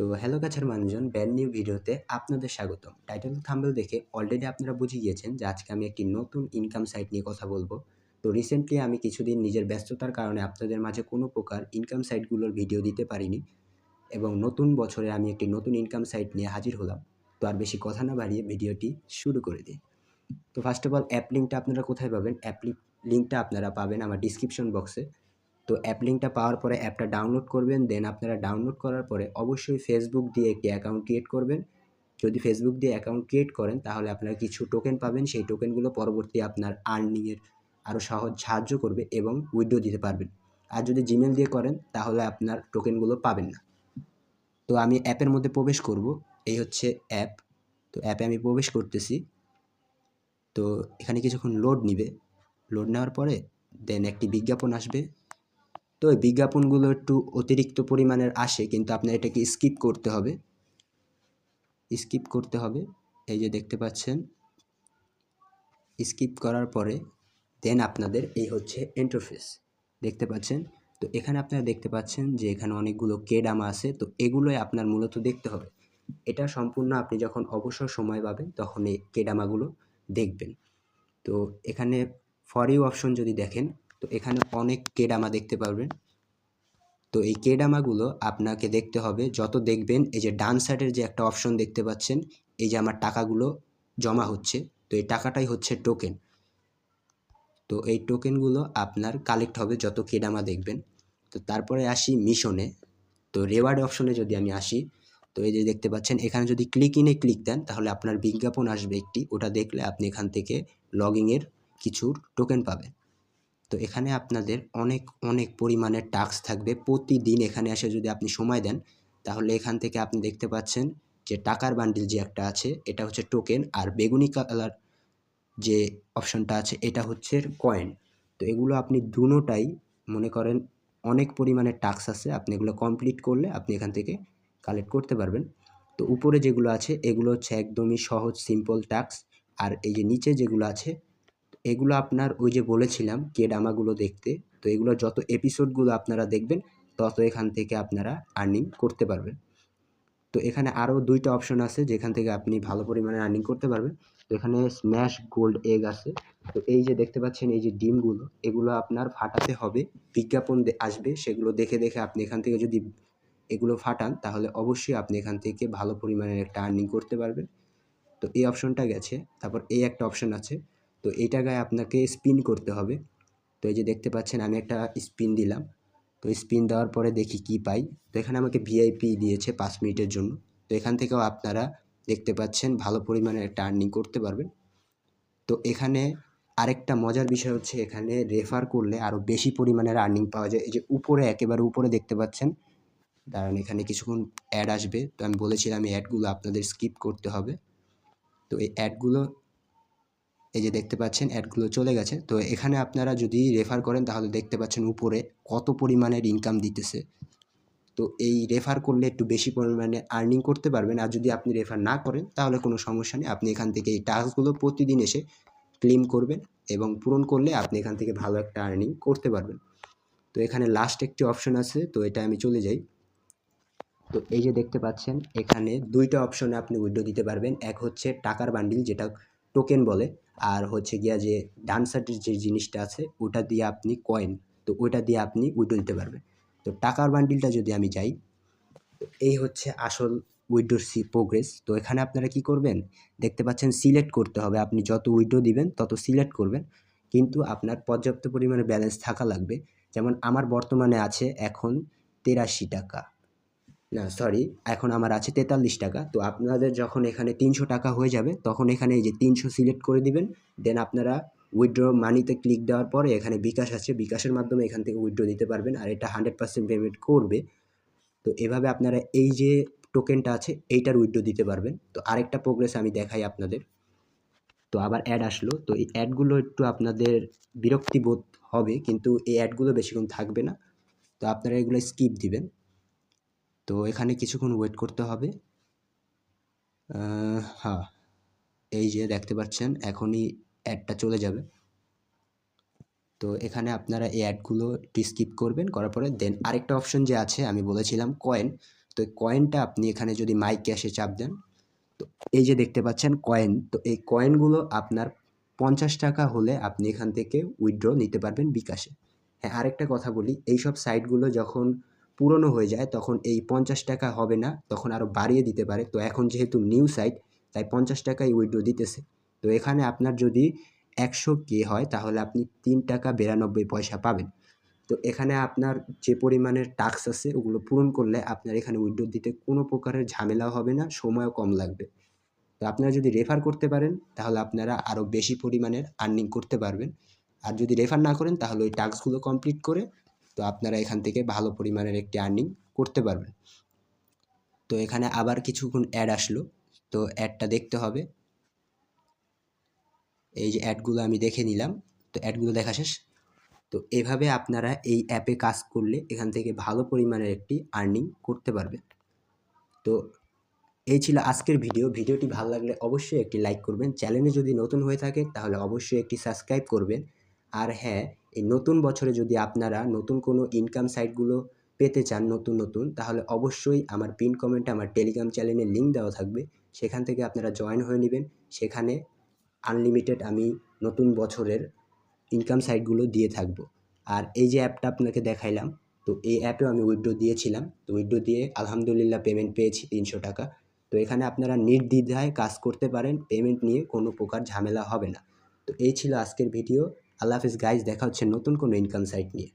তো হ্যালো কাছের মানুষজন ব্যান্ড নিউ ভিডিওতে আপনাদের স্বাগতম। টাইটেল থাম্বেল দেখে অলরেডি আপনারা বুঝে গিয়েছেন যে আজকে আমি একটি নতুন ইনকাম সাইট নিয়ে কথা বলব। তো রিসেন্টলি আমি কিছুদিন নিজের ব্যস্ততার কারণে আপনাদের মাঝে কোনো প্রকার ইনকাম সাইটগুলোর ভিডিও দিতে পারিনি এবং নতুন বছরে আমি একটি নতুন ইনকাম সাইট নিয়ে হাজির হলাম। তো আর বেশি কথা না বাড়িয়ে ভিডিওটি শুরু করে দিই। তো ফার্স্ট অফ অল অ্যাপ লিঙ্কটা আপনারা কোথায় পাবেন? অ্যাপ লিঙ্কটা আপনারা পাবেন আমার ডিসক্রিপশন বক্সে তো অ্যাপ লিঙ্কটা পাওয়ার পরে অ্যাপটা ডাউনলোড করবেন দেন আপনারা ডাউনলোড করার পরে অবশ্যই ফেসবুক দিয়ে একটি অ্যাকাউন্ট ক্রিয়েট করবেন। যদি ফেসবুক দিয়ে অ্যাকাউন্ট ক্রিয়েট করেন, তাহলে আপনারা কিছু টোকেন পাবেন, সেই টোকেনগুলো পরবর্তী আপনার আর্নিংয়ের আরও সহজ সাহায্য করবে এবং উইড্রো দিতে পারবেন। আর যদি জিমেল দিয়ে করেন, তাহলে আপনার টোকেনগুলো পাবেন না। তো আমি অ্যাপের মধ্যে প্রবেশ করব, এই হচ্ছে অ্যাপ তো অ্যাপে আমি প্রবেশ করতেছি। তো এখানে কিছুক্ষণ লোড নিবে। লোড নেওয়ার পরে দেন একটি বিজ্ঞাপন আসবে। তো এই বিজ্ঞাপনগুলো একটু অতিরিক্ত পরিমাণের আসে, কিন্তু আপনার এটাকে স্কিপ করতে হবে। স্কিপ করতে হবে, এই যে দেখতে পাচ্ছেন। স্কিপ করার পরে দেন আপনাদের এই হচ্ছে ইন্টারফেস দেখতে পাচ্ছেন? তো এখানে আপনারা দেখতে পাচ্ছেন যে এখানে অনেকগুলো কেডামা আছে, তো এগুলোই আপনার মূলত দেখতে হবে। এটা সম্পূর্ণ আপনি যখন অবসর সময় পাবেন, তখন এই কেডামাগুলো দেখবেন। তো এখানে ফর ইউ অপশন যদি দেখেন তো এখানে অনেক কেডামা দেখতে পারবেন। তো এই কেডামাগুলো আপনাকে দেখতে হবে। যত দেখবেন, এই যে ডান সাইডের যে একটা অপশন দেখতে পাচ্ছেন, এই যে আমার টাকাগুলো জমা হচ্ছে, তো এই টাকাটাই হচ্ছে টোকেন তো এই টোকেনগুলো আপনার কালেক্ট হবে যত কেডামা দেখবেন। তো তারপরে আসি মিশনে। তো রেওয়ার্ড অপশনে যদি আমি আসি, তো এই যে দেখতে পাচ্ছেন, এখানে যদি ক্লিক ইনে ক্লিক দেন, তাহলে আপনার বিজ্ঞাপন আসবে একটি। ওটা দেখলে আপনি এখান থেকে লগিংয়ের কিছুর টোকেন পাবেন। তো এখানে আপনাদের অনেক অনেক পরিমাণের টাস্ক থাকবে। প্রতিদিন এখানে এসে যদি আপনি সময় দেন, তাহলে এখান থেকে আপনি দেখতে পাচ্ছেন যে টাকার বান্ডিল যে একটা আছে, এটা হচ্ছে টোকেন আর বেগুনি কালার যে অপশনটা আছে, এটা হচ্ছে কয়েন তো এগুলো আপনি দুটোটাই, মনে করেন, অনেক পরিমাণের টাস্ক আছে। আপনি এগুলো কমপ্লিট করলে আপনি এখান থেকে কালেক্ট করতে পারবেন। তো উপরে যেগুলো আছে, এগুলো হচ্ছে একদমই সহজ সিম্পল টাস্ক আর এই যে নিচে যেগুলো আছে এগুলো আপনার ওই যে বলেছিলাম, কেডামাগুলো দেখতে, তো এগুলো যত এপিসোডগুলো আপনারা দেখবেন, তত এখান থেকে আপনারা আর্নিং করতে পারবেন। তো এখানে আরও দুইটা অপশন আছে, যেখান থেকে আপনি ভালো পরিমাণে আর্নিং করতে পারবেন। তো এখানে স্ম্যাশ গোল্ড এগ আছে। তো এই যে দেখতে পাচ্ছেন, এই যে ডিমগুলো, এগুলো আপনার ফাটাতে হবে। বিজ্ঞাপন আসবে, সেগুলো দেখে দেখে আপনি এখান থেকে যদি এগুলো ফাটান, তাহলে অবশ্যই আপনি এখান থেকে ভালো পরিমাণের একটা আর্নিং করতে পারবেন। তো এই অপশনটা গেছে। তারপর এই একটা অপশন আছে। তো এইটা গায়ে আপনাকে স্পিন করতে হবে। তো এই যে দেখতে পাচ্ছেন আমি একটা স্পিন দিলাম। তো স্পিন দেওয়ার পরে দেখি কি পাই। তো এখানে আমাকে ভিআইপি দিয়েছে পাঁচ মিনিটের জন্য। তো এখান থেকেও আপনারা দেখতে পাচ্ছেন ভালো পরিমাণে একটা আর্নিং করতে পারবেন। তো এখানে আরেকটা মজার বিষয় হচ্ছে এখানে রেফার করলে আরও বেশি পরিমাণের আর্নিং পাওয়া যায়। এই যে উপরে, একেবারে উপরে দেখতে পাচ্ছেন। দাঁড়ান, এখানে কিছুক্ষণ অ্যাড আসবে। তো আমি বলেছিলাম এই অ্যাডগুলো আপনাদের স্কিপ করতে হবে। তো এই অ্যাডগুলো এই যে দেখতে পাচ্ছেন অ্যাডগুলো চলে গেছে। তো এখানে আপনারা যদি রেফার করেন, তাহলে দেখতে পাচ্ছেন উপরে কত পরিমাণের ইনকাম দিতেছে। তো এই রেফার করলে একটু বেশি পরিমাণে আর্নিং করতে পারবেন। আর যদি আপনি রেফার না করেন, তাহলে কোনো সমস্যা নেই। আপনি এখান থেকে এই টাস্কগুলো প্রতিদিন এসে ক্লেম করবেন এবং পূরণ করলে আপনি এখান থেকে ভালো একটা আর্নিং করতে পারবেন। তো এখানে লাস্ট একটি অপশন আছে, তো এটা আমি চলে যাই। তো এই যে দেখতে পাচ্ছেন, এখানে দুইটা অপশনে আপনি উইড্রো দিতে পারবেন। এক হচ্ছে টাকার বান্ডিল যেটা টোকেন বলে। আর হচ্ছে গিয়া যে ডান সাইডের যে জিনিসটা আছে, ওটা দিয়ে আপনি কয়েন তো ওইটা দিয়ে আপনি উইড্রো দিতে পারবেন তো টাকার বান্ডিলটা যদি আমি যাই এই হচ্ছে আসল উইড্রোর সি প্রোগ্রেস তো এখানে আপনারা কি করবেন? দেখতে পাচ্ছেন সিলেক্ট করতে হবে। আপনি যত উইড্রো দিবেন, তত সিলেক্ট করবেন। কিন্তু আপনার পর্যাপ্ত পরিমাণে ব্যালেন্স থাকা লাগবে। যেমন আমার বর্তমানে আছে এখন তেরাশি টাকা। না সরি এখন আমার আছে তেতাল্লিশ টাকা। তো আপনাদের যখন এখানে তিনশো টাকা হয়ে যাবে, তখন এখানে এই যে তিনশো সিলেক্ট করে দিবেন। দেন আপনারা উইথড্র মানিতে ক্লিক দেওয়ার পরে এখানে বিকাশ আছে বিকাশের মাধ্যমে এখান থেকে উইথড্র দিতে পারবেন আর এটা হান্ড্রেড পার্সেন্ট পেমেন্ট করবে। তো এভাবে আপনারা এই যে টোকেনটা আছে, এইটার উইথড্র দিতে পারবেন। তো আরেকটা প্রোগ্রেস আমি দেখাই আপনাদের। তো আবার অ্যাড আসলো। তো এই অ্যাডগুলো একটু আপনাদের বিরক্তিবোধ হবে, কিন্তু এই অ্যাডগুলো বেশিক্ষণ থাকবে না। তো আপনারা এগুলো স্কিপ দিবেন। তো এখানে কিছুক্ষণ ওয়েট করতে হবে। হ্যাঁ এই যে দেখতে পাচ্ছেন, এখনই অ্যাডটা চলে যাবে। তো এখানে আপনারা এই অ্যাডগুলো একটু স্কিপ করবেন, করার পরে দেন আরেকটা অপশন যে আছে, আমি বলেছিলাম কয়েন তো কয়েনটা আপনি এখানে যদি মাই ক্যাশে চাপ দেন, তো এই যে দেখতে পাচ্ছেন কয়েন তো এই কয়েনগুলো আপনার পঞ্চাশ টাকা হলে আপনি এখান থেকে উইথড্র নিতে পারবেন বিকাশে। হ্যাঁ আরেকটা কথা বলি, এইসব সাইটগুলো যখন পুরনো হয়ে যায়, তখন এই পঞ্চাশ টাকা হবে না, তখন আরও বাড়িয়ে দিতে পারে। তো এখন যেহেতু নিউ সাইট তাই পঞ্চাশ টাকায় উইথড্র দিতেছে। তো এখানে আপনার যদি একশো কে হয়, তাহলে আপনি তিন টাকা বিরানব্বই পয়সা পাবেন। তো এখানে আপনার যে পরিমাণের টাস্ক আছে, ওগুলো পূরণ করলে আপনার এখানে উইথড্র দিতে কোনো প্রকারের ঝামেলাও হবে না, সময়ও কম লাগবে। তো আপনারা যদি রেফার করতে পারেন, তাহলে আপনারা আরও বেশি পরিমাণের আর্নিং করতে পারবেন। আর যদি রেফার না করেন, তাহলে ওই টাস্কগুলো কমপ্লিট করে তো আপনারা এখান থেকে ভালো পরিমাণের একটি আর্নিং করতে পারবেন। তো এখানে আবার কিছুক্ষণ অ্যাড আসলো। তো অ্যাডটা দেখতে হবে। এই যে অ্যাডগুলো আমি দেখে নিলাম। তো অ্যাডগুলো দেখা শেষ। তো এভাবে আপনারা এই অ্যাপে কাজ করলে এখান থেকে ভালো পরিমাণের একটি আর্নিং করতে পারবেন। তো এই ছিল আজকের ভিডিও ভিডিওটি ভালো লাগলে অবশ্যই একটি লাইক করবেন। চ্যানেলে যদি নতুন হয়ে থাকে তাহলে অবশ্যই একটি সাবস্ক্রাইব করবেন। আর হ্যাঁ এই নতুন বছরে যদি আপনারা নতুন কোনো ইনকাম সাইটগুলো পেতে চান নতুন নতুন, তাহলে অবশ্যই আমার পিন কমেন্টে আমার টেলিগ্রাম চ্যানেলের লিঙ্ক দেওয়া থাকবে। সেখান থেকে আপনারা জয়েন হয়ে নেবেন। সেখানে আনলিমিটেড আমি নতুন বছরের ইনকাম সাইটগুলো দিয়ে থাকব। আর এই যে অ্যাপটা আপনাকে দেখাইলাম, তো এই অ্যাপেও আমি উইথড্র দিয়েছিলাম। তো উইথড্র দিয়ে আলহামদুলিল্লাহ পেমেন্ট পেয়েছি তিনশো টাকা। তো এখানে আপনারা নির্দ্বিধায় কাজ করতে পারেন পেমেন্ট নিয়ে কোনো প্রকার ঝামেলা হবে না। তো এই ছিল আজকের ভিডিও আল্লাহ হাফিজ গাইজ দেখা হচ্ছে নতুন কোনো ইনকাম সাইট নিয়ে।